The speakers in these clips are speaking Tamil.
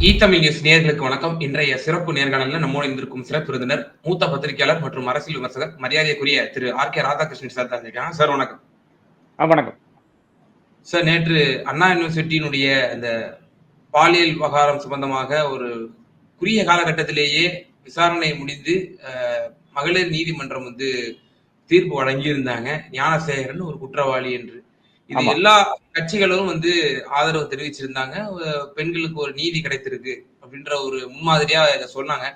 நியூஸ் நேர்களுக்கு வணக்கம். இன்றைய சிறப்பு நேர்காணலில் நம்மோடு இருந்திருக்கும் சிறப்பு விருந்தினர் மூத்த பத்திரிகையாளர் மற்றும் அரசியல் விமர்சகர் மரியாதைக்குரிய Thiru R K Radhakrishnan sir தான் இருக்காங்க. சார் வணக்கம். ஆ, வணக்கம். சார் நேற்று அண்ணா யூனிவர்சிட்டியினுடைய இந்த பாலியல் விவகாரம் சம்பந்தமாக ஒரு குறுகிய காலகட்டத்திலேயே விசாரணை முடிந்து மகளிர் நீதிமன்றம் வந்து தீர்ப்பு வழங்கியிருந்தாங்க. ஞானசேகரன் ஒரு குற்றவாளி என்று. இது. எல்லா கட்சிகளும் வந்து ஆதரவு தெரிவிச்சிருந்தாங்க. பெண்களுக்கு ஒரு நீதி கிடைத்திருக்கு அப்படின்ற ஒரு முன்மாதிரியா இதை சொன்னாங்க.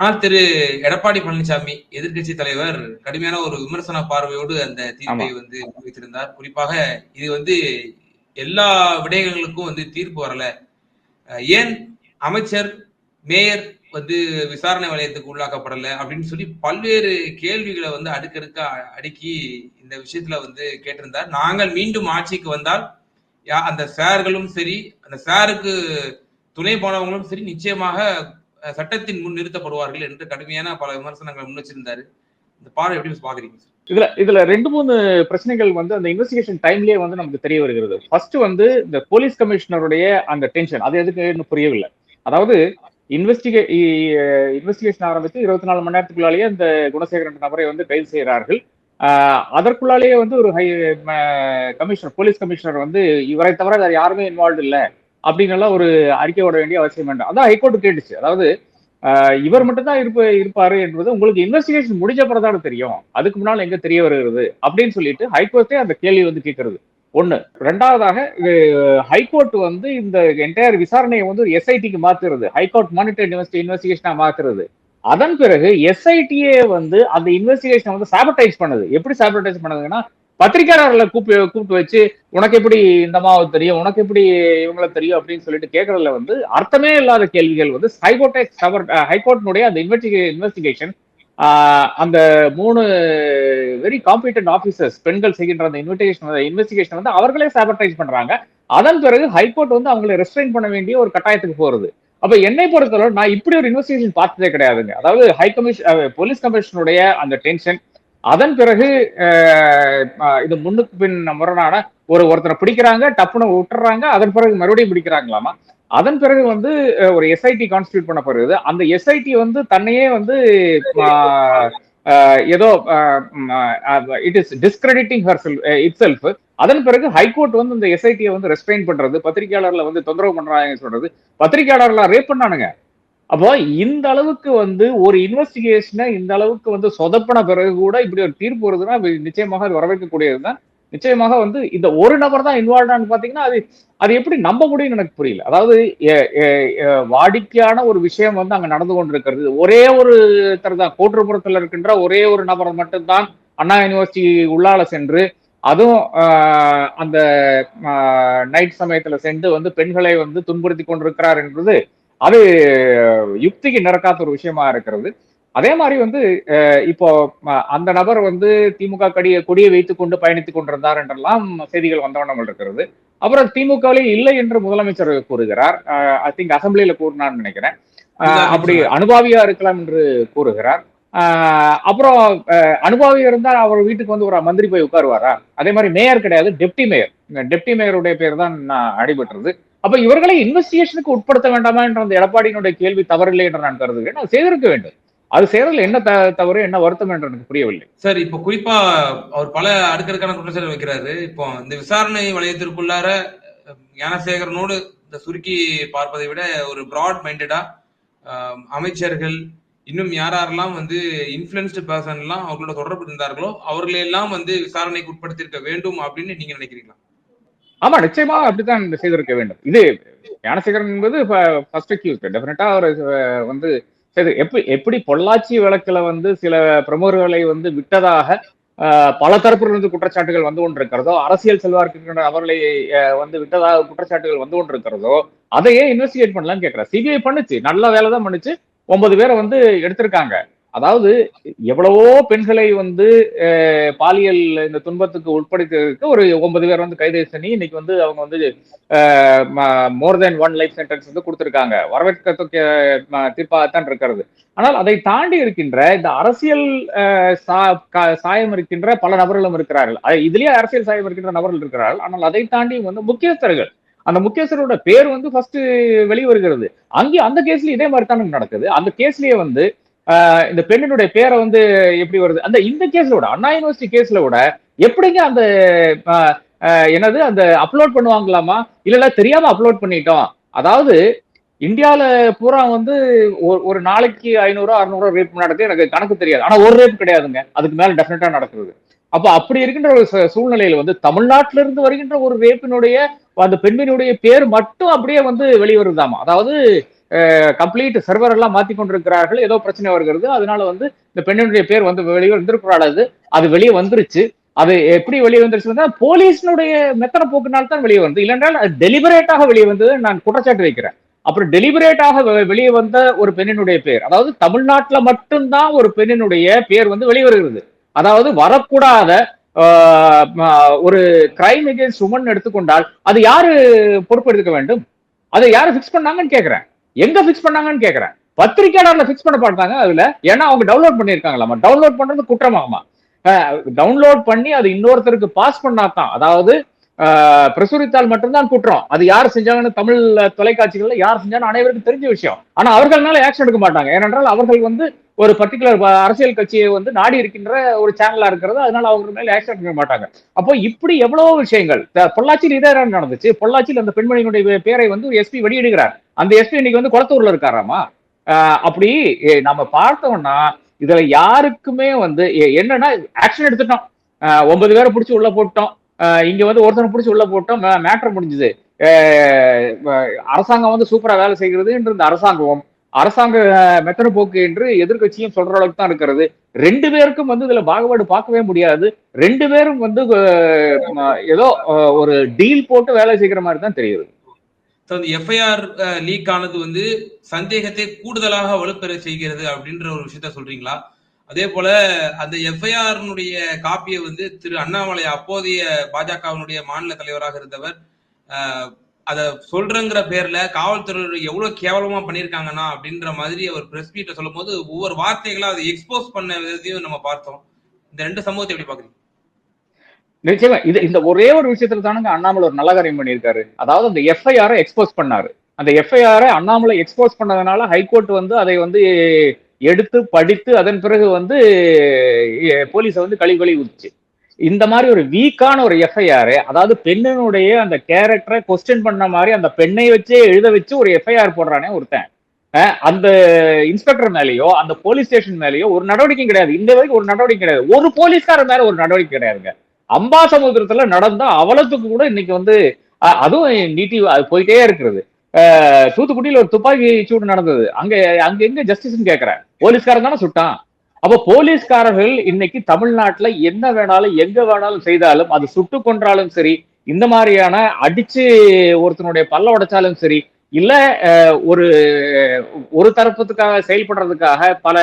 ஆனால் திரு எடப்பாடி பழனிசாமி எதிர்க்கட்சி தலைவர் கடுமையான ஒரு விமர்சன பார்வையோடு அந்த தீர்ப்பை வந்து முன்வைத்திருந்தார். குறிப்பாக இது வந்து எல்லா விடயங்களுக்கும் வந்து தீர்ப்பு வரல. ஏன் அமைச்சர் மேயர் வந்து விசாரணை வலயத்துக்கு உள்ளாக்கப்படல அப்படின்னு சொல்லி பல்வேறு கேள்விகளை வந்து அடுக்கடுக்க அடுக்கி இந்த விஷயத்துல வந்து கேட்டிருந்தார். நாங்கள் மீண்டும் ஆட்சிக்கு வந்தால் யா- அந்த சார்களும் சரி அந்த சாருக்கு துணை போனவங்களும் சரி நிச்சயமாக சட்டத்தின் முன் நிறுத்தப்படுவார்கள் என்று கடுமையான பல விமர்சனங்களை முன் வச்சிருந்தாரு. இந்த பாடம் எப்படி பாக்குறீங்க இதுல இதுல ரெண்டு மூணு பிரச்சனைகள் வந்து அந்த இன்வெஸ்டிகேஷன் டைம்லயே வந்து நமக்கு தெரிய வருகிறது. ஃபர்ஸ்ட் வந்து இந்த போலீஸ் கமிஷனருடைய அந்த டென்ஷன் அது எதுக்கு புரியவில்லை. அதாவது இன்வெஸ்டிகே இன்வெஸ்டிகேஷன் ஆரம்பித்து இருபத்தி நாலு மணி நேரத்துக்குள்ளாலேயே அந்த குணசேகரன் நபரை வந்து கைது செய்கிறார்கள். அதற்குள்ளாலேயே வந்து ஒரு ஹை கமிஷனர் போலீஸ் கமிஷனர் வந்து இவரை தவிர வேறு யாருமே இன்வால்வ் இல்லை அப்படின்னு எல்லாம் ஒரு அறிக்கை விட வேண்டிய அவசியம் வேண்டாம் அதான் ஹைகோர்ட் கேட்டுச்சு. அதாவது இவர் மட்டும்தான் இருப்ப இருப்பாரு என்பது உங்களுக்கு இன்வெஸ்டிகேஷன் முடிஞ்ச பிறதான தெரியும். அதுக்கு முன்னால் எங்க தெரிய வருகிறது? அப்படின்னு சொல்லிட்டு ஹைகோர்ட்டே அந்த கேள்வி வந்து கேட்கறது. ஒன்னு ரெண்டாவதாக இது ஹைகோர்ட் வந்து இந்த என்டையர் விசாரணையை வந்து ஒரு எஸ்ஐடிக்கு மாத்துறது. ஹைகோர்ட் மானிட்டர் இன்வெஸ்டிகேஷனா மாத்துறது. அதன் பிறகு எஸ்ஐடியே வந்து அந்த இன்வெஸ்டிகேஷன் வந்து சாபடைஸ் பண்ணுது. எப்படி சாபடைஸ் பண்ணுதுன்னா பத்திரிகையாளர்களை கூப்பிட்டு கூப்பிட்டு வச்சு உனக்கு எப்படி இந்த மாவு தெரியும்? உனக்கு எப்படி இவங்களை தெரியும்? அப்படின்னு சொல்லிட்டு கேட்கறதுல வந்து அர்த்தமே இல்லாத கேள்விகள் வந்து ஹைகோர்ட்டை கவர் ஹைகோர்ட்டினுடைய அந்த இன்வெஸ்டிகே இன்வெஸ்டிகேஷன் அந்த மூணு வெரி காம்பிடன்ட் ஆபீசர்ஸ் பெண்கள் செய்கின்ற அந்த இன்வெஸ்டிகேஷன் இன்வெஸ்டிகேஷன் வந்து அவர்களே சாபர்டைஸ் பண்றாங்க. அதன் பிறகு ஹைகோர்ட் வந்து அவங்களை ரெஸ்ட்ரைன் பண்ண வேண்டிய ஒரு கட்டாயத்துக்கு போறது. அப்ப என்னை பொறுத்தவரை நான் இப்படி ஒரு இன்வெஸ்டிகேஷன் பார்த்ததே கிடையாதுங்க. அதாவது ஹை கமிஷன் போலீஸ் கமிஷனுடைய அந்த டென்ஷன் அதன் பிறகு இது முன்னுக்கு பின் முரணான ஒரு ஒருத்தரை பிடிக்கிறாங்க டப்புன்னு விட்டுறாங்க அதன் பிறகு மறுபடியும் பிடிக்கிறாங்களாமா? அதன் பிறகு வந்து ஒரு எஸ்ஐடி கான்ஸ்டியூட் பண்ணப்படுகிறது. அந்த எஸ்ஐடி வந்து தன்னையே வந்து ஏதோ it is discrediting her itself அதன் பிறகு ஹைகோர்ட் வந்து இந்த எஸ்ஐடியை வந்து ரெஸ்ட்ரைன் பண்றது பத்திரிகையாளர்ல வந்து தொந்தரவு பண்றாங்க சொல்றது. பத்திரிகையாளர்களை ரேப் பண்ணானுங்க. அப்போ இந்த அளவுக்கு வந்து ஒரு இன்வெஸ்டிகேஷனை இந்த அளவுக்கு வந்து சொதப்பின பிறகு கூட இப்படி ஒரு தீர்ப்பு வருதுன்னா நிச்சயமாக அது வரவேற்கக்கூடியதுதான். நிச்சயமாக வந்து இந்த ஒரு நபர் தான் இன்வால்வ்டான்னு பாத்தீங்கன்னா அது அது எப்படி நம்ப முடியும்னு எனக்கு புரியல. அதாவது வாடிக்கையான ஒரு விஷயம் வந்து அங்க நடந்து கொண்டிருக்கிறது. ஒரே ஒரு தான் கோட்டுப்புறத்துல இருக்கின்ற ஒரே ஒரு நபர் மட்டும்தான் அண்ணா யுனிவர்சிட்டி உள்ளால சென்று அதுவும் அந்த நைட் சமயத்துல சென்று வந்து பெண்களை வந்து துன்புறுத்தி கொண்டிருக்கிறார் என்பது அது யுக்திக்கு நிரக்காத ஒரு விஷயமா இருக்கிறது. அதே மாதிரி வந்து இப்போ அந்த நபர் வந்து திமுக கொடியை கொடியை வைத்துக் கொண்டு பயணித்துக் கொண்டிருந்தார் என்றெல்லாம் செய்திகள் வந்தவண்ணம் இருக்கிறது. அப்புறம் திமுகவிலே இல்லை என்று முதலமைச்சர் கூறுகிறார். ஐ திங்க் அசம்பிளியில கூறினான்னு நினைக்கிறேன். அப்படி அனுபாவியா இருக்கலாம் என்று கூறுகிறார். அப்புறம் அனுபவி இருந்தால் அவர் வீட்டுக்கு வந்து ஒரு மந்திரி போய் உட்காருவாரா? அதே மாதிரி மேயர் கிடையாது டெப்டி மேயர். டெப்டி மேயருடைய பேர் தான் நான் அடிபட்டுறது. அப்ப இவர்களை இன்வெஸ்டிகேஷனுக்கு உட்படுத்த வேண்டாமா என்ற அந்த எடப்பாடியினுடைய கேள்வி தவறில்லை என்று நான் கருதுகிறேன். அது செய்திருக்க வேண்டும். அது செய்யறதுல என்ன தவறு என்ன வருத்தம் என்று எனக்கு புரியவில்லை. சார் இப்போ குறிப்பா அவர் பல அடுக்கடுக்கான குற்றச்சாட்டு வைக்கிறாரு. இப்போ இந்த விசாரணை வலயத்திற்குள்ளார அஹ், ஞானசேகரனோடு இந்த சுருக்கி பார்ப்பதை விட ஒரு பிராட் மைண்டடா அமைச்சர்கள் இன்னும் யாரெல்லாம் வந்து இன்ஃபுளுன்ஸ்டு பர்சன் எல்லாம் அவர்களோட தொடர்பு இருந்தார்களோ அவர்களையெல்லாம் வந்து விசாரணைக்கு உட்படுத்தியிருக்க வேண்டும் அப்படின்னு நீங்க நினைக்கிறீங்களா? ஆமா நிச்சயமா அப்படித்தான் செய்திருக்க வேண்டும். இது ஞானசேகரன் என்பது ஃபர்ஸ்ட் அக்யூஸ் டெஃபினட்டா அவர் வந்து சரி எப்படி எப்படி பொள்ளாச்சி வழக்குல வந்து சில பிரமுகர்களை வந்து விட்டதாக பல தரப்பிலிருந்து குற்றச்சாட்டுகள் வந்து கொண்டிருக்கிறதோ அரசியல் செல்வார்க்கு அவர்களை வந்து விட்டதாக குற்றச்சாட்டுகள் வந்து கொண்டிருக்கிறதோ அதையே இன்வெஸ்டிகேட் பண்ணலாம்னு கேட்கிறேன் சிபிஐ பண்ணுச்சு நல்ல வேலை தான் பண்ணுச்சு. ஒன்பது பேரை வந்து எடுத்திருக்காங்க. அதாவது எவ்வளவோ பெண்களை வந்து அஹ், பாலியல் இந்த துன்பத்துக்கு உட்படுத்துறதுக்கு ஒரு ஒன்பது பேர் வந்து கைது பண்ணி இன்னைக்கு வந்து அவங்க வந்து more than one life sentence வந்து கொடுத்திருக்காங்க. வரவேற்க தீர்ப்பாகத்தான் இருக்கிறது. ஆனால் அதை தாண்டி இருக்கின்ற இந்த அரசியல் சா- சாயம் இருக்கின்ற பல நபர்களும் இருக்கிறார்கள். இதுலயே அரசியல் சாயம் இருக்கின்ற நபர்கள் இருக்கிறார்கள். ஆனால் அதை தாண்டி வந்து முக்கியஸ்தர்கள். அந்த முக்கியஸ்தரோட பேர் வந்து ஃபர்ஸ்ட் வெளிவருகிறது. அங்கே அந்த கேஸ்லயும் இதே மாதிரி தானே நடக்குது. அந்த கேஸ்லயே வந்து இந்த பெண்ணினுடைய பேரை வந்து எப்படி வருது? அந்த இந்த கேஸ்ல விட அண்ணா யூனிவர்சிட்டி கேஸ்ல விட எப்படிங்க அந்த என்னது அந்த அப்லோட் பண்ணுவாங்களாமா? இல்ல தெரியாம அப்லோட் பண்ணிட்டோம். அதாவது இந்தியால பூரா வந்து ஒரு- ஒரு நாளைக்கு ஐநூறு அறுநூறு ரேப் நடக்குது. எனக்கு கணக்கு தெரியாது. ஆனா ஒரு ரேப் கிடையாதுங்க. அதுக்கு மேல டெஃபினட்டா நடக்குது அப்ப அப்படி இருக்கின்ற ஒரு சூழ்நிலையில வந்து தமிழ்நாட்டில இருந்து வருகின்ற ஒரு ரேப்பினுடைய அந்த பெண்ணினுடைய பேர் மட்டும் அப்படியே வந்து வெளிவருதாமா? அதாவது கம்ப்ளீட் சர்வர் எல்லாம் மாத்தி கொண்டிருக்கிறார்கள். ஏதோ பிரச்சனை வருகிறது. அதனால வந்து இந்த பெண்ணினுடைய பேர் வந்து வெளியே வந்திருக்கூடாது அது வெளியே வந்துருச்சு. அது எப்படி வெளியே வந்துருச்சுன்னா போலீஸினுடைய மெத்தன போக்குனால தான் வெளியே வந்து இல்லைன்றால் அது டெலிபரேட்டாக வெளியே வந்தது நான் குற்றச்சாட்டு வைக்கிறேன். அப்புறம் டெலிபரேட்டாக வெளியே வந்த ஒரு பெண்ணினுடைய பேர் அதாவது தமிழ்நாட்டில் மட்டும்தான் ஒரு பெண்ணினுடைய பேர் வந்து வெளிவருகிறது அதாவது வரக்கூடாத ஒரு கிரைம் எகேன்ஸ்ட் உமன் எடுத்துக்கொண்டால் அது யாரு பொறுப்பு எடுத்துக்க வேண்டும்? அதை யாரு ஃபிக்ஸ் பண்ணாங்கன்னு கேட்கிறேன். எங்க ஃபிக்ஸ் பண்ணாங்கன்னு கேக்குறேன். பத்திரிகையாளர்ல ஃபிக்ஸ் பண்ண பார்த்தாங்க அதுல. ஏன்னா அவங்க டவுன்லோட் பண்ணிருக்காங்களாமா டவுன்லோட் பண்றது குற்றமாகுமா? டவுன்லோட் பண்ணி அது இன்னொருத்தருக்கு பாஸ் பண்ணாதான். அதாவது பிரசுரித்தால் மட்டும்தான் குற்றம். அது யார் செஞ்சாங்கன்னு தமிழ் தொலைக்காட்சிகள்ல யார் செஞ்சாலும் அனைவருக்கும் தெரிஞ்ச விஷயம். ஆனா அவர்கள்னால ஆக்ஷன் எடுக்க மாட்டாங்க. ஏனென்றால் அவர்கள் வந்து ஒரு பர்டிகுலர் அரசியல் கட்சியை வந்து நாடி இருக்கின்ற ஒரு சேனலா இருக்கிறது. அதனால அவங்க மேல ஆக்ஷன் எடுக்க மாட்டாங்க. அப்போ இப்படி எவ்வளவோ விஷயங்கள் பொள்ளாச்சியில் இதே நடந்துச்சு. பொள்ளாச்சியில் அந்த பெண்மணியினுடைய பேரை வந்து எஸ்பி வெளியிடுகிறார். அந்த எஸ்பி இன்னைக்கு வந்து குளத்தூர்ல இருக்காராமா? அப்படி நம்ம பார்த்தோம்னா இதுல யாருக்குமே வந்து என்னன்னா ஆக்ஷன் எடுத்துட்டோம். ஒன்பது பேரை பிடிச்சி உள்ள போட்டோம். இங்க வந்து ஒருத்தனை பிடிச்சி உள்ள போட்டோம். மேட்டர் முடிஞ்சது. அரசாங்கம் வந்து சூப்பரா வேலை செய்கிறது என்று இந்த அரசாங்கம் அரசாங்க மெத்தன போக்கு என்று எதிர்க்கட்சியும் சொல்ற அளவுக்கு தான் இருக்கிறது. ரெண்டு பேருக்கும் வந்து இதுல பாகுபாடு பார்க்கவே முடியாது. ரெண்டு பேரும் வந்து ஏதோ ஒரு டீல் போட்டு வேலை செய்கிற மாதிரி தான் தெரியுது. அந்த எஃப்ஐஆர் லீக் ஆனது வந்து சந்தேகத்தை கூடுதலாக வலுப்பெற செய்கிறது அப்படின்ற ஒரு விஷயத்த சொல்றீங்களா? அதே போல அந்த எஃப்ஐஆர்னுடைய காப்பியை வந்து திரு அண்ணாமலை அப்போதைய பாஜகவினுடைய மாநில தலைவராக இருந்தவர் அதை சொல்றங்கிற பேர்ல காவல்துறை எவ்வளவு கேவலமா பண்ணிருக்காங்கன்னா அப்படின்ற மாதிரி அவர் பிரஸ் மீட்ல சொல்லும் போது ஒவ்வொரு வார்த்தைகளும் அதை எக்ஸ்போஸ் பண்ண விதத்தையும் நம்ம பார்த்தோம். இந்த ரெண்டு சம்பவத்தை எப்படி பாக்குறீங்க நிச்சயமா. இது இந்த ஒரே ஒரு விஷயத்துல தானுங்க அண்ணாமலை ஒரு நல்ல காரியம் பண்ணியிருக்காரு. அதாவது அந்த எஃப்ஐஆரை எக்ஸ்போஸ் பண்ணாரு. அந்த எஃப்ஐஆரை அண்ணாமலை எக்ஸ்போஸ் பண்ணதுனால ஹைகோர்ட் வந்து அதை வந்து எடுத்து படித்து அதன் பிறகு வந்து போலீஸை வந்து கழி கழி இந்த மாதிரி ஒரு வீக்கான ஒரு எஃப்ஐஆர் அதாவது பெண்ணினுடைய அந்த கேரக்டரை கொஸ்டின் பண்ண மாதிரி அந்த பெண்ணை வச்சே எழுத வச்சு ஒரு எஃப்ஐஆர் போடுறானே ஒருத்தன். அந்த இன்ஸ்பெக்டர் மேலேயோ அந்த போலீஸ் ஸ்டேஷன் மேலேயோ ஒரு நடவடிக்கையும் கிடையாது. இந்த வரைக்கும் ஒரு நடவடிக்கை கிடையாது. ஒரு போலீஸ்காரர் மேல ஒரு நடவடிக்கை கிடையாதுங்க. அம்பாசமுத்திரத்துல நடந்த அவலத்துக்கு கூட இன்னைக்கு வந்து அதுவும் நீட்டி அது போயிட்டே இருக்கிறது. தூத்துக்குடியில் தூத்துக்குடியில ஒரு துப்பாக்கி சூடு நடந்தது. அங்க அங்க எங்க ஜஸ்டிஸ்னு கேக்குறேன். போலீஸ்காரன் தானே சுட்டான். அப்ப போலீஸ்காரர்கள் இன்னைக்கு தமிழ்நாட்டுல என்ன வேணாலும் எங்க வேணாலும் செய்தாலும் அது சுட்டு கொன்றாலும் சரி இந்த மாதிரியான அடிச்சு ஒருத்தனுடைய பல்ல உடைச்சாலும் சரி இல்ல ஒரு ஒரு தரப்புக்காக செயல்படுறதுக்காக பல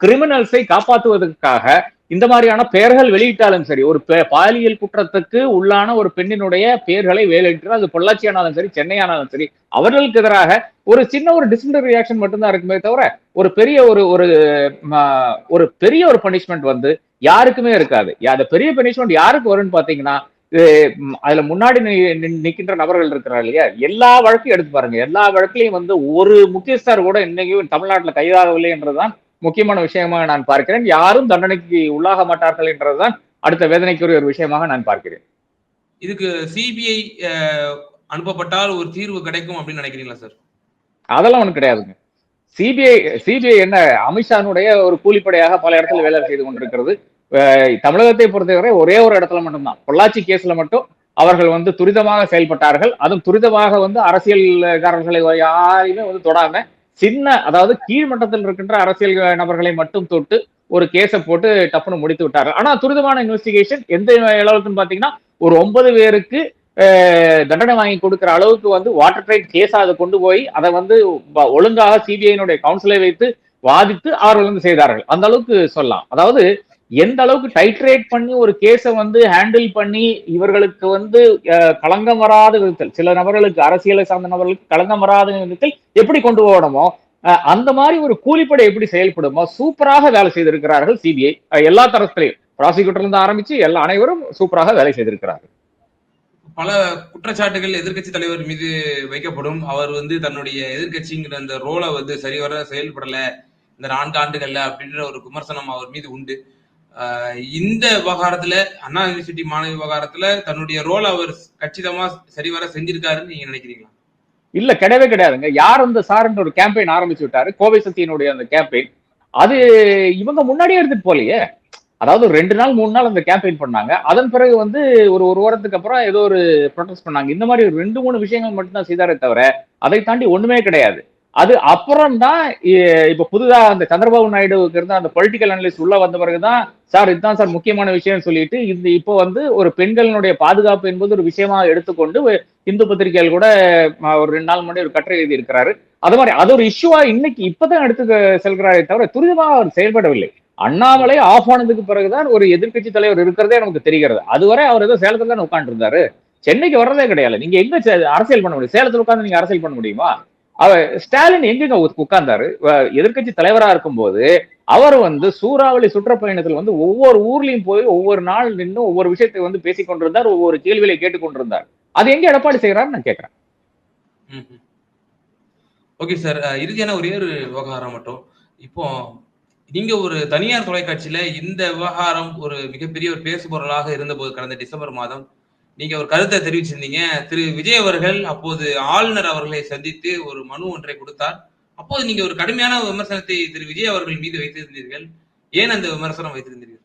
கிரிமினல்ஸை காப்பாற்றுவதற்காக இந்த மாதிரியான பெயர்கள் வெளியிட்டாலும் சரி ஒரு பெ- பாலியல் குற்றத்துக்கு உள்ளான ஒரு பெண்ணினுடைய பெயர்களை வேலையிட்டு அது பொள்ளாச்சியானாலும் சரி சென்னையானாலும் சரி அவர்களுக்கு எதிராக ஒரு சின்ன ஒரு டிசிப்ளினரி ரியாக்ஷன் மட்டும்தான் இருக்குமே தவிர ஒரு பெரிய ஒரு ஒரு ஒரு பெரிய ஒரு பனிஷ்மெண்ட் வந்து யாருக்குமே இருக்காது. அந்த பெரிய பனிஷ்மெண்ட் யாருக்கு வரும்னு பாத்தீங்கன்னா அதுல முன்னாடி நி- நி- நிக்கின்ற நபர்கள் இருக்கிறார் இல்லையா? எல்லா வழக்கையும் எடுத்து பாருங்க. எல்லா வழக்கிலையும் வந்து ஒரு முக்கியஸ்தர் கூட இன்னைக்கும் தமிழ்நாட்டுல கைதாகவில்லை என்றுதான் முக்கியமான விஷயமாக நான் பார்க்கிறேன். யாரும் தண்டனைக்கு உள்ளாக மாட்டார்கள் என்றதுதான் அடுத்த வேதனைக்குரிய ஒரு விஷயமாக நான் பார்க்கிறேன். இதுக்கு சிபிஐ அனுப்பப்பட்டால் ஒரு தீர்வு கிடைக்கும் அப்படின்னு நினைக்கிறீங்களா சார்? அதெல்லாம் ஒண்ணும் கிடையாதுங்க. சிபிஐ சிபிஐ என்ன அமித்ஷானுடைய ஒரு கூலிப்படையாக பல இடத்துல வேலை செய்து கொண்டிருக்கிறது. தமிழகத்தை பொறுத்தவரை ஒரே ஒரு இடத்துல மட்டும்தான். பொள்ளாச்சி கேஸ்ல மட்டும் அவர்கள் வந்து துரிதமாக செயல்பட்டார்கள். அதுவும் துரிதமாக வந்து அரசியல்காரர்களை யாரையுமே வந்து தொடாம சின்ன அதாவது கீழ்மட்டத்தில் இருக்கின்ற அரசியல் நபர்களை மட்டும் தொட்டு ஒரு கேஸை போட்டு டப்புன்னு முடித்து விட்டார்கள். ஆனா துரிதமான இன்வெஸ்டிகேஷன் எந்த அளவுக்குன்னு பாத்தீங்கன்னா ஒரு ஒன்பது பேருக்கு தண்டனை வாங்கி கொடுக்கிற அளவுக்கு வந்து வாட்டர் ட்ரைட் கேஸா அதை கொண்டு போய் அதை வந்து ஒழுங்காக சிபிஐனுடைய கவுன்சிலை வைத்து வாதித்து அவர்கள் வந்து செய்தார்கள். அந்த அளவுக்கு சொல்லலாம். அதாவது எந்த அளவுக்கு டைட்ரேட் பண்ணி ஒரு கேஸை வந்து ஹேண்டில் பண்ணி இவர்களுக்கு வந்து களங்கம் வராத விதத்தில் சில நபர்களுக்கு அரசியலை சார்ந்த நபர்களுக்கு களங்கம் வராத விதத்தில் எப்படி கொண்டு போகணுமோ அஹ், அந்த மாதிரி ஒரு கூலிப்படை எப்படி செயல்படுமோ சூப்பராக வேலை செய்திருக்கிறார்கள் சிபிஐ எல்லா தரத்திலையும் ப்ராசிக்யூட்டர்ல இருந்து ஆரம்பிச்சு எல்லா அனைவரும் சூப்பராக வேலை செய்திருக்கிறார்கள். பல குற்றச்சாட்டுகள் எதிர்க்கட்சி தலைவர் மீது வைக்கப்படும். அவர் வந்து தன்னுடைய எதிர்க்கட்சிங்கிற அந்த ரோலை வந்து சரிவர செயல்படல. இந்த நான்கு ஆண்டுகள்ல அப்படின்ற ஒரு விமர்சனம் அவர் மீது உண்டு. இந்த விவகாரத்துல அண்ணா யூனிவர்சிட்டி மாணவி விவகாரத்துல தன்னுடைய ரோல் அவர் கச்சிதமா சரிவர செஞ்சிருக்காருன்னு நீங்க நினைக்கிறீங்களா? இல்ல கிடையவே கிடையாதுங்க. யார் அந்த சார்ன்ற ஒரு கேம்பெயின் ஆரம்பிச்சு விட்டாரு? கோவை சக்தியினுடைய அந்த கேம்பெயின் அது இவங்க முன்னாடியே எடுத்துட்டு போலையே அதாவது ரெண்டு நாள் மூணு நாள் அந்த கேம்பெயின் பண்ணாங்க. அதன் பிறகு வந்து ஒரு ஒரு வாரத்துக்கு அப்புறம் ஏதோ ஒரு ப்ரொடெஸ்ட் பண்ணாங்க. இந்த மாதிரி ஒரு ரெண்டு மூணு விஷயங்கள் மட்டும்தான் செய்தாரே தவிர அதை தாண்டி ஒண்ணுமே கிடையாது. அது அப்புறம் தான் இப்ப புதுதா அந்த சந்திரபாபு நாயுடுவுக்கு இருந்த அந்த பொலிட்டிக்கல் அனலிஸ்ட் உள்ள வந்த பிறகுதான் சார் இதுதான் சார் முக்கியமான விஷயம் சொல்லிட்டு இந்த இப்போ வந்து ஒரு பெண்களினுடைய பாதுகாப்பு என்பது ஒரு விஷயமா எடுத்துக்கொண்டு இந்து பத்திரிகைகள் கூட ஒரு ரெண்டு நாள் முன்னாடி ஒரு கட்டுரை எழுதி இருக்கிறாரு அது மாதிரி அது ஒரு இஷ்யூவா இன்னைக்கு இப்பதான் எடுத்து செல்கிறாரே தவிர துரிதமாக அவர் செயல்படவில்லை. அண்ணாமலை ஆஃப் ஆனதுக்கு பிறகுதான் ஒரு எதிர்க்கட்சி தலைவர் இருக்கிறதே நமக்கு தெரிகிறது. அதுவரை அவர் ஏதோ சேலத்துல தான் உட்காந்துருந்தாரு சென்னைக்கு வர்றதே கிடையாது. நீங்க எங்க அரசியல் பண்ண முடியும்? சேலத்துல உட்காந்து நீங்க அரசியல் பண்ண முடியுமா? ஸ்டாலின் எங்கெங்க உட்கார்ந்தாரு? எதிர்கட்சி எதிர்க்கட்சி தலைவரா இருக்கும்போது அவர் வந்து சூறாவளி சுற்றுப்பயணத்தில் வந்து ஒவ்வொரு ஊர்லயும் போய் ஒவ்வொரு நாள் நின்று ஒவ்வொரு விஷயத்தை வந்து பேசிக் கொண்டிருந்தார் ஒவ்வொரு கேள்விகளை கேட்டுக்கொண்டிருந்தார். அது எங்க எடப்பாடி செய்யறாரு நான் கேட்கிறேன் ஓகே சார் இறுதியான ஒரே ஒரு விவகாரம் மட்டும். இப்போ நீங்க ஒரு தனியார் தொலைக்காட்சியில இந்த விவகாரம் ஒரு மிகப்பெரிய ஒரு பேசுபொருளாக இருந்தபோது கடந்த டிசம்பர் மாதம் நீங்க ஒரு கருத்தை தெரிவிச்சிருந்தீங்க. திரு விஜய் அவர்கள் அப்போது ஆளுநர் அவர்களை சந்தித்து ஒரு மனு ஒன்றை கொடுத்தார். அப்போது நீங்க ஒரு கடுமையான விமர்சனத்தை திரு விஜய் அவர்கள் மீது வைத்திருந்தீர்கள். ஏன் அந்த விமர்சனம் வைத்திருந்தீர்கள்?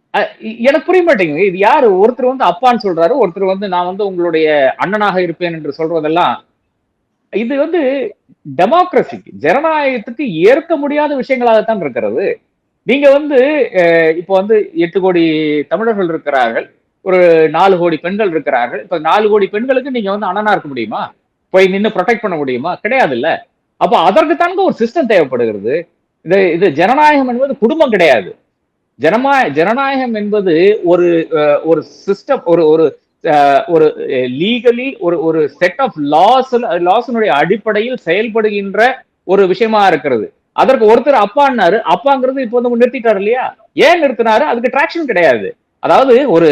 எனக்கு புரிய மாட்டேங்குது. இது யாரு? ஒருத்தர் வந்து அப்பான்னு சொல்றாரு. ஒருத்தர் வந்து நான் வந்து உங்களுடைய அண்ணனாக இருப்பேன் என்று சொல்றதெல்லாம். இது வந்து டெமோக்ரஸிக்கு ஜனநாயகத்துக்கு ஏற்க முடியாத விஷயங்களாகத்தான் இருக்கிறது. நீங்க வந்து இப்போ வந்து எட்டு கோடி தமிழர்கள் இருக்கிறார்கள். ஒரு நாலு கோடி பெண்கள் இருக்கிறார்கள். இப்ப நாலு கோடி பெண்களுக்கு நீங்க வந்து அண்ணனா இருக்க முடியுமா? போய் நின்று ப்ரொடெக்ட் பண்ண முடியுமா? கிடையாது இல்ல அப்ப அதற்கு தாங்க ஒரு சிஸ்டம் தேவைப்படுகிறது. இது இது ஜனநாயகம் என்பது குடும்பம் கிடையாது. ஜனமா ஜனநாயகம் என்பது ஒரு ஒரு சிஸ்டம் ஒரு ஒரு ஒரு லீகலி ஒரு ஒரு செட் ஆஃப் லாஸ் லாஸினுடைய அடிப்படையில் செயல்படுகின்ற ஒரு விஷயமா இருக்கிறது. அதற்கு ஒருத்தர் அப்பான்னாரு அப்பாங்கிறது இப்போ வந்து நிறுத்திட்டாரு இல்லையா? ஏன் நிறுத்தினாரு? அதுக்கு டிராக்ஷன் கிடையாது. அதாவது ஒரு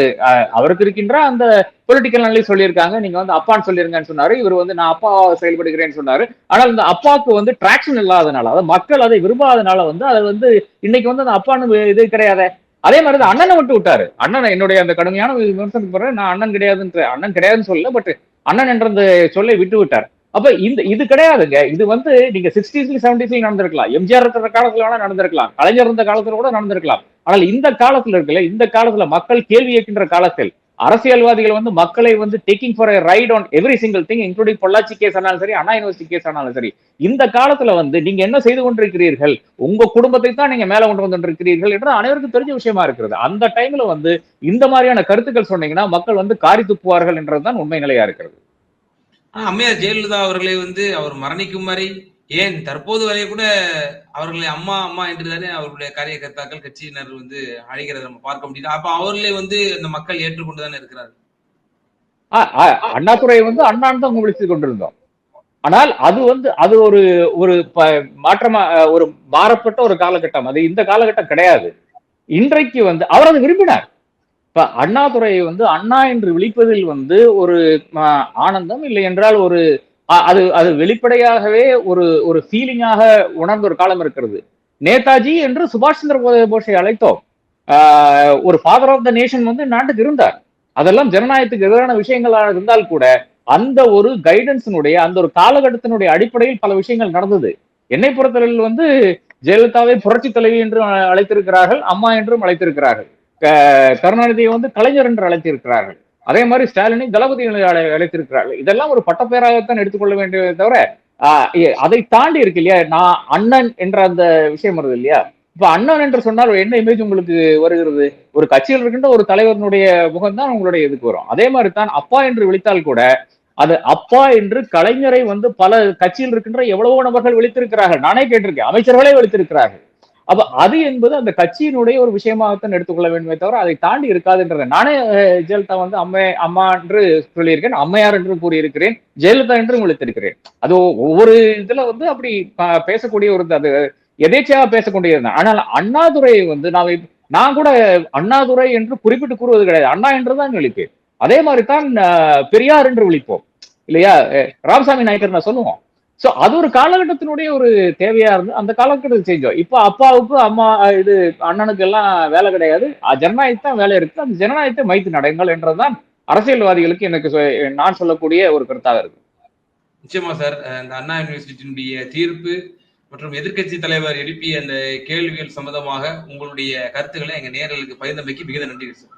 அவருக்கு இருக்கின்ற அந்த பொலிட்டிக்கல் நிலை சொல்லியிருக்காங்க நீங்க வந்து அப்பான்னு சொல்லிருங்கன்னு சொன்னாரு இவர் வந்து நான் அப்பா செயல்படுகிறேன்னு சொன்னாரு. ஆனால் இந்த அப்பாவுக்கு வந்து டிராக்ஷன் இல்லாதனால அதாவது மக்கள் அதை விரும்பாதனால வந்து அதை வந்து இன்னைக்கு வந்து அந்த அப்பான்னு இது கிடையாது. அதே மாதிரி தான் அண்ணனை விட்டு விட்டாரு. அண்ணனை என்னுடைய அந்த கடுமையான விமர்சனத்துக்கு பிறகு நான் அண்ணன் கிடையாதுன்ற அண்ணன் கிடையாதுன்னு சொல்லல பட் அண்ணன் என்ற அந்த சொல்லை விட்டு விட்டார் அப்ப இந்த இது கிடையாதுங்க. இது வந்து நீங்க சிக்ஸ்டீஸ்ல செவன்டிஸ்ல நடந்திருக்கலாம். எம்ஜிஆர் இருக்கிற காலத்துல வேணா நடந்திருக்கலாம். கலைஞர் இருந்த காலத்துல கூட நடந்திருக்கலாம். ஆனால் இந்த காலத்துல இருக்குல்ல இந்த காலத்துல மக்கள் கேள்வி கேட்கின்ற காலத்தில் அரசியல்வாதிகள் வந்து மக்களை வந்து taking for ride on every single thing including Pollachi case ஆனாலும் சரி அண்ணா யூனிவர்சிட்டி கேஸ் ஆனாலும் சரி இந்த காலத்துல வந்து நீங்க என்ன செய்து கொண்டிருக்கிறீர்கள்? உங்க குடும்பத்தை தான் நீங்க மேல கொண்டு வந்திருக்கிறீர்கள் என்று அனைவருக்கும் தெரிஞ்ச விஷயமா இருக்கிறது. அந்த டைம்ல வந்து இந்த மாதிரியான கருத்துக்கள் சொன்னீங்கன்னா மக்கள் வந்து காரி துப்புவார்கள் என்றதுதான் உண்மை நிலையா இருக்கிறது. அம்மையார் ஜெயலலிதா அவர்களை வந்து அவர் மரணிக்கும் வரை ஏன் தற்போது வரை கூட அவர்களை அம்மா அம்மா என்று தானே அவர்களுடைய காரியகர்த்தாக்கள் கட்சியினர் வந்து அழைக்கிறத நம்ம பார்க்க முடியுது. அப்ப அவர்களே வந்து அந்த மக்கள் ஏற்றுக்கொண்டுதானே இருக்கிறார் ஆ- ஆ- அண்ணாதுரை வந்து அண்ணான்னு தான் விழித்துக் கொண்டிருந்தோம். ஆனால் அது வந்து அது ஒரு ஒரு ப- மாற்றமா ஒரு மாறப்பட்ட ஒரு காலகட்டம். அது இந்த காலகட்டம் கிடையாது. இன்றைக்கு வந்து அவர் அதை விரும்பினார். இப்ப அண்ணாதுரை வந்து அண்ணா என்று விழிப்பதில் வந்து ஒரு ஆனந்தம் இல்லை என்றால் ஒரு அது அது வெளிப்படையாகவே ஒரு ஒரு ஃபீலிங்காக உணர்ந்த ஒரு காலம் இருக்கிறது. நேதாஜி என்று சுபாஷ் சந்திர போஸை அழைத்தோம். ஆஹ், ஒரு ஃபாதர் ஆஃப் த நேஷன் வந்து நாட்டுக்கு இருந்தார். அதெல்லாம் ஜனநாயகத்துக்கு எதிரான விஷயங்களாக இருந்தால் கூட அந்த ஒரு கைடன்ஸினுடைய அந்த ஒரு காலகட்டத்தினுடைய அடிப்படையில் பல விஷயங்கள் நடந்தது. என்னை பொறுத்தவரையில் வந்து ஜெயலலிதாவை புரட்சி தலைவி என்று அழைத்திருக்கிறார்கள் அம்மா என்றும் அழைத்திருக்கிறார்கள். கருணாநிதியை வந்து கலைஞர் என்று அழைத்திருக்கிறார்கள். அதே மாதிரி ஸ்டாலினை தளபதி அழைத்திருக்கிறார்கள். இதெல்லாம் ஒரு பட்டப்பேராகத்தான் எடுத்துக்கொள்ள வேண்டியதை தவிர ஆஹ், அதை தாண்டி இருக்கு இல்லையா? நான் அண்ணன் என்ற அந்த விஷயம் வருது இல்லையா? இப்ப அண்ணன் என்று சொன்னால் என்ன இமேஜ் உங்களுக்கு வருகிறது? ஒரு கட்சியில் இருக்கின்ற ஒரு தலைவரினுடைய முகம் தான் உங்களுடைய இதுக்கு வரும். அதே மாதிரி தான் அப்பா என்று விழித்தால் கூட அது அப்பா என்று கலைஞரை வந்து பல கட்சியில் இருக்கின்ற எவ்வளவோ நபர்கள் விழித்திருக்கிறார்கள். நானே கேட்டிருக்கேன். அமைச்சர்களே விழித்திருக்கிறார்கள். அப்ப அது என்பது அந்த கட்சியினுடைய ஒரு விஷயமாகத்தான் எடுத்துக்கொள்ள வேண்டுமே தவிர அதை தாண்டி இருக்காதுன்றத நானே ஜெயலலிதா வந்து அம்மை அம்மா என்று சொல்லியிருக்கேன் அம்மையார் என்று கூறியிருக்கிறேன் ஜெயலலிதா என்றும் விழித்திருக்கிறேன் அது ஒவ்வொரு இதுல வந்து அப்படி பேசக்கூடிய ஒரு அது எதேச்சையாக பேசக்கூடியது ஆனால் அண்ணாதுரை வந்து நான் நான் கூட அண்ணாதுரை என்று குறிப்பிட்டு கூறுவது கிடையாது. அண்ணா என்றுதான் விழிப்பேன். அதே மாதிரி தான் பெரியார் என்று விழிப்போம். இல்லையா? ராமசாமி நாயக்கர் நான் சொல்லுவோம். சோ அது ஒரு காலகட்டத்தினுடைய ஒரு தேவையா இருந்து அந்த காலகட்டத்தில் செஞ்சோம் இப்போ அப்பாவுக்கு அம்மா இது அண்ணனுக்கு எல்லாம் வேலை கிடையாது. ஜனநாயகத்தான் வேலை இருக்கு. அந்த ஜனநாயகத்தை மைத்து நடங்கள் என்றதுதான் அரசியல்வாதிகளுக்கு எனக்கு சொ- நான் சொல்லக்கூடிய ஒரு கருத்தாக இருக்கு. நிச்சயமா சார். இந்த அண்ணா யூனிவர்சிட்டியினுடைய தீர்ப்பு மற்றும் எதிர்க்கட்சி தலைவர் எழுப்பிய அந்த கேள்விகள் சம்பந்தமாக உங்களுடைய கருத்துக்களை எங்க நேர்களுக்கு பகிர்ந்தமைக்கு மிகுந்த நன்றி சார்.